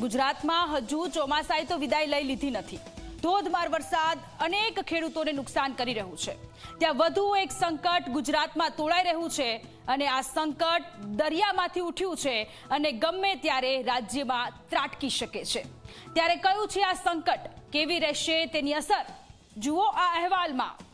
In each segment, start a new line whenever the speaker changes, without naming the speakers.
ગુજરાતમાં હજુ ચોમાસાએ તો વિદાય લઈ લીધી નથી. ધોધમાર વરસાદ અનેક ખેડૂતોને નુકસાન કરી રહ્યું છે. ત્યાં વધુ એક સંકટ ગુજરાતમાં તોળાઈ રહ્યું છે અને આ સંકટ દરિયામાંથી ઉઠ્યું છે અને ગમે ત્યારે રાજ્યમાં ત્રાટકી શકે છે. ત્યારે કયું છે આ સંકટ? કેવી રહેશે તેની અસર? જુઓ આ અહેવાલમાં.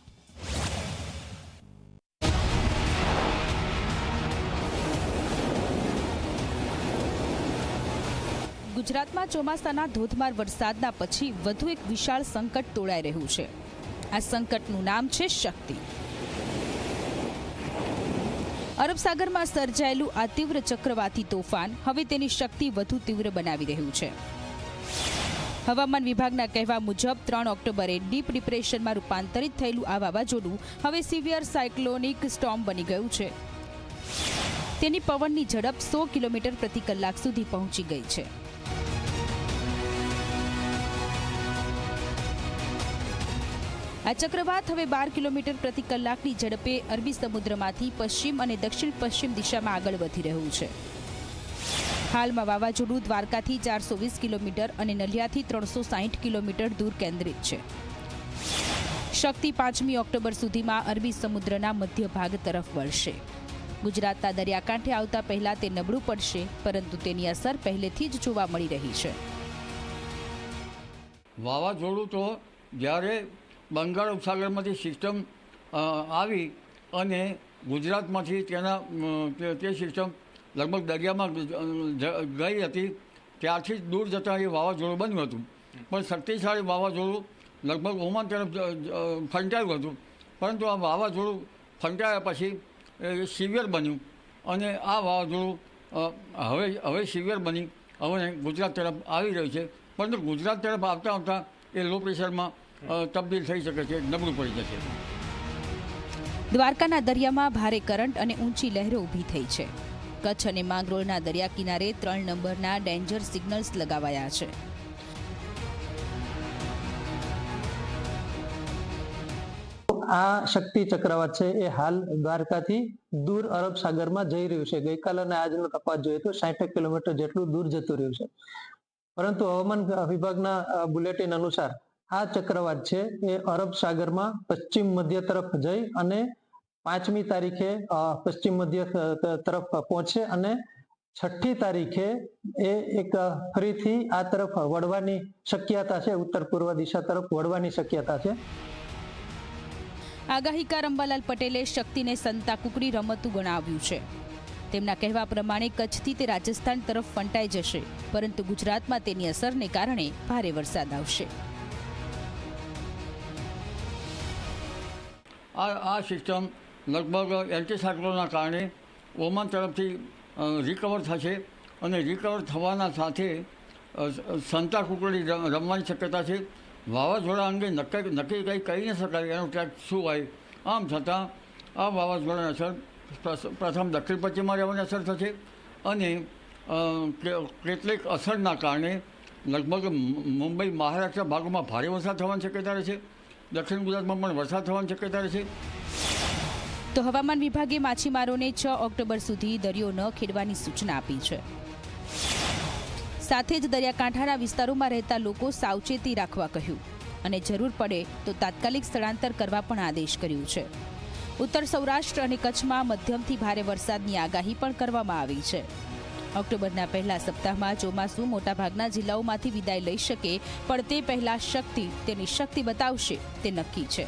ગુજરાતમાં ચોમાસાના ધોધમાર વરસાદના પછી વધુ એક વિશાળ સંકટ તોળાઈ રહ્યું છે. આ સંકટનું નામ છે શક્તિ. અરબ સાગરમાં સર્જાયેલું આ તીવ્ર ચક્રવાતી તોફાન હવે તેની શક્તિ વધુ તીવ્ર બનાવી રહ્યું છે. હવામાન વિભાગના કહેવા મુજબ ત્રણ ઓક્ટોબરે ડીપ ડિપ્રેશનમાં રૂપાંતરિત થયેલું આ વાવાઝોડું હવે સિવિયર સાયક્લોનિક સ્ટોર્મ બની ગયું છે. તેની પવનની ઝડપ સો કિલોમીટર પ્રતિ કલાક સુધી પહોંચી ગઈ છે. આ ચક્રવાત હવે બાર કિલોમીટર પ્રતિ કલાકની ઝડપે અરબી સમુદ્રમાંથી પશ્ચિમ અને દક્ષિણ પશ્ચિમ દિશામાં આગળ વધી રહ્યું છે. હાલમાં વાવાઝોડું દ્વારકાથી ચારસો વીસ કિલોમીટર અને નલિયાથી ત્રણસો સાહીઠ કિલોમીટર દૂર કેન્દ્રિત છે. શક્તિ પાંચમી ઓક્ટોબર સુધીમાં અરબી સમુદ્રના મધ્ય ભાગ તરફ વળશે. ગુજરાતના દરિયાકાંઠે આવતા પહેલા તે નબળું પડશે, પરંતુ તેની અસર પહેલેથી જ જોવા મળી રહી છે.
વાવાઝોડું તો જ્યારે બંગાળ ઉપસાગરમાંથી સિસ્ટમ આવી અને ગુજરાતમાંથી તેના તે- સિસ્ટમ લગભગ દરિયામાં ગઈ હતી. ત્યારથી જ દૂર જતાં એ વાવાઝોડું બન્યું હતું. પણ શક્તિશાળી વાવાઝોડું લગભગ ઓમાન તરફ ફંટાયું હતું. પરંતુ આ વાવાઝોડું ફંટાયા પછી એ સિવિયર બન્યું અને આ વાવાઝોડું હવે હવે સિવિયર બની. હવે ગુજરાત તરફ આવી રહ્યું છે. પરંતુ ગુજરાત તરફ આવતા આવતા એ લો પ્રેશરમાં તબદીલ થઈ શકે છે નબળું પડી જશે.
દ્વારકાના દરિયામાં ભારે કરંટ અને ઊંચી લહેરો ઊભી થઈ છે. કચ્છ અને માંગરોળના દરિયા કિનારે ત્રણ નંબરના ડેન્જર સિગ્નલ્સ લગાવાયા છે.
આ શક્તિ ચક્રવાત છે એ હાલ દ્વારકાથી દૂર અરબ સાગરમાં જઈ રહ્યું છે. ગઈકાલ અને આજનો તપાસ જોઈએ તો સાઠ કિલોમીટર જેટલું દૂર જતું રહ્યું છે. પરંતુ હવામાન વિભાગના બુલેટિન અનુસાર આ ચક્રવાત છે એ અરબ સાગરમાં પશ્ચિમ મધ્ય તરફ જઈ અને પાંચમી તારીખે પશ્ચિમ મધ્ય તરફ પહોંચે અને છઠ્ઠી તારીખે એ એક ફરીથી આ તરફ વળવાની શક્યતા છે, ઉત્તર પૂર્વ દિશા તરફ વળવાની શક્યતા છે.
આગાહીકાર અંબાલાલ પટેલે શક્તિને સંતા કુકડી રમતું ગણાવ્યું છે. તેમના કહેવા પ્રમાણે કચ્છથી તે રાજસ્થાન તરફ ફંટાઈ જશે, પરંતુ ગુજરાતમાં તેની અસરને કારણે ભારે વરસાદ આવશે.
આ આ સિસ્ટમ લગભગ એન્ટીસાઇક્લોનના કારણે ઓમાન તરફથી રિકવર થશે અને રિકવર થવાના સાથે સંતા કુકડી રમવાની શક્યતા છે. વાવાઝોડા અંગે નક્કી નક્કી કંઈ કહી ન શકાય એનો ટ્રેક શું હોય? આમ છતાં, આ વાવાઝોડાની અસર પ્રથમ દક્ષિણ પશ્ચિમમાં રહેવાની અસર થશે અને કેટલીક અસરના કારણે લગભગ મુંબઈ, મહારાષ્ટ્ર ભાગોમાં ભારે વરસાદ થવાની શક્યતા રહેશે. દક્ષિણ ગુજરાતમાં પણ વરસાદ થવાની શક્યતા રહેશે.
તો હવામાન વિભાગે માછીમારોને છ ઓક્ટોબર સુધી દરિયો ન ખેડવાની સૂચના આપી છે. સાથે જ દરિયાકાંઠાના વિસ્તારોમાં રહેતા લોકો સાવચેતી રાખવા કહ્યું અને જરૂર પડે તો તાત્કાલિક સ્થળાંતર કરવા પણ આદેશ કર્યું છે. ઉત્તર સૌરાષ્ટ્ર અને કચ્છમાં મધ્યમથી ભારે વરસાદની આગાહી પણ કરવામાં આવી છે. ઓક્ટોબરના પહેલા સપ્તાહમાં ચોમાસું મોટાભાગના જિલ્લાઓમાંથી વિદાય લઈ શકે, પણ તે પહેલા શક્તિ, તેની શક્તિ બતાવશે, તે નક્કી છે.